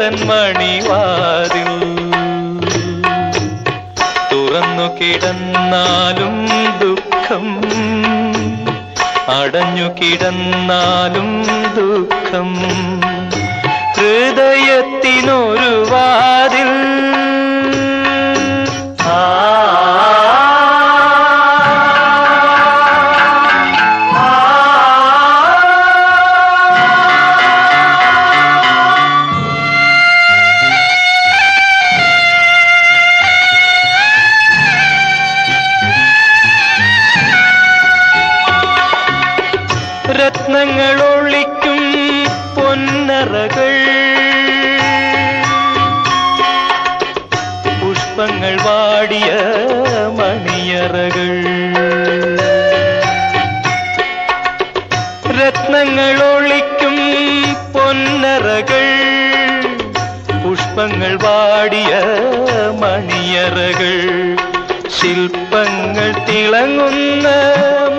മണിവാതിൽ. തുറന്നു കിടന്നാലും ദുഃഖം അടഞ്ഞു കിടന്നാലും ദുഃഖം. ഹൃദയത്തിനൊരു വാതിൽ രത്നങ്ങൾ ഒളിക്കും പൊന്നറകൾ. പുഷ്പങ്ങൾ വാടിയ മണിയറകൾ. രത്നങ്ങൾ ഒളിക്കും പൊന്നറകൾ. പുഷ്പങ്ങൾ വാടിയ മണിയറകൾ. ശില്പങ്ങൾ തിളങ്ങുന്ന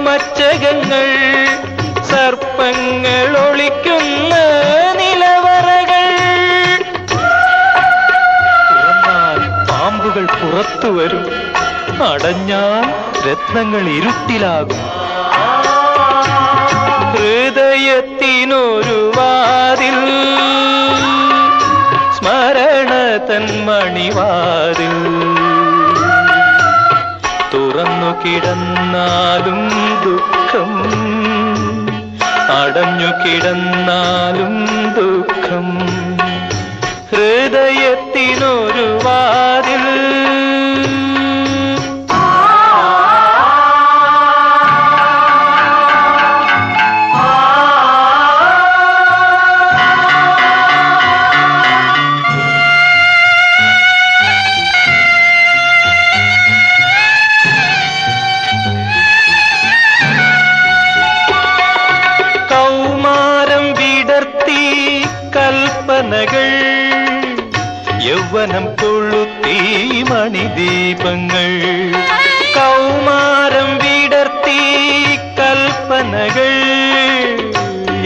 മച്ചകങ്ങൾ. സർപ്പങ്ങൾ ഒളിക്കുന്ന നിലവറകൾ. തുറന്നാൽ പാമ്പുകൾ പുറത്തു വരും. അടഞ്ഞാൽ രത്നങ്ങൾ ഇരുട്ടിലാകും. ഹൃദയത്തിനൊരു വാതിൽ. സ്മരണ തൻ മണിവാതിൽ. തുറന്നു കിടന്നാലും ദുഃഖം. അടഞ്ഞു കിടന്നാലും ദുഃഖം. ഹൃദയത്തിനൊരു കൽപ്പനകൾ. യൗവനം കൊളുത്തി മണിദീപങ്ങൾ. കൗമാരം വിടർത്തി കൽപ്പനകൾ.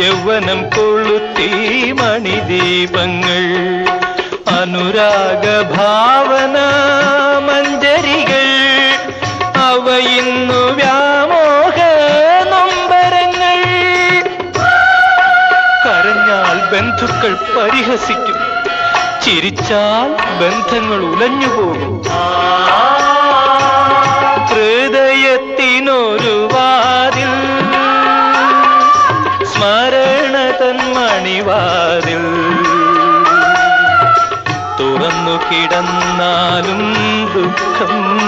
യൗവനം കൊളുത്തി മണിദീപങ്ങൾ. അനുരാഗ ഭാവന ബന്ധുക്കൾ പരിഹസിക്കും. ചിരിച്ചാൽ ബന്ധങ്ങൾ ഉലഞ്ഞുപോകും. ഹൃദയത്തിനൊരു വാതിൽ. സ്മരണ തന്മണിവാതിൽ തുറന്നു കിടന്നാലും ദുഃഖം.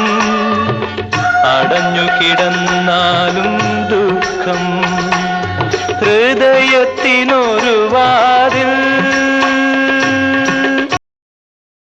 അടഞ്ഞു കിടന്നാലും ദുഃഖം. ഹൃദയത്തിന്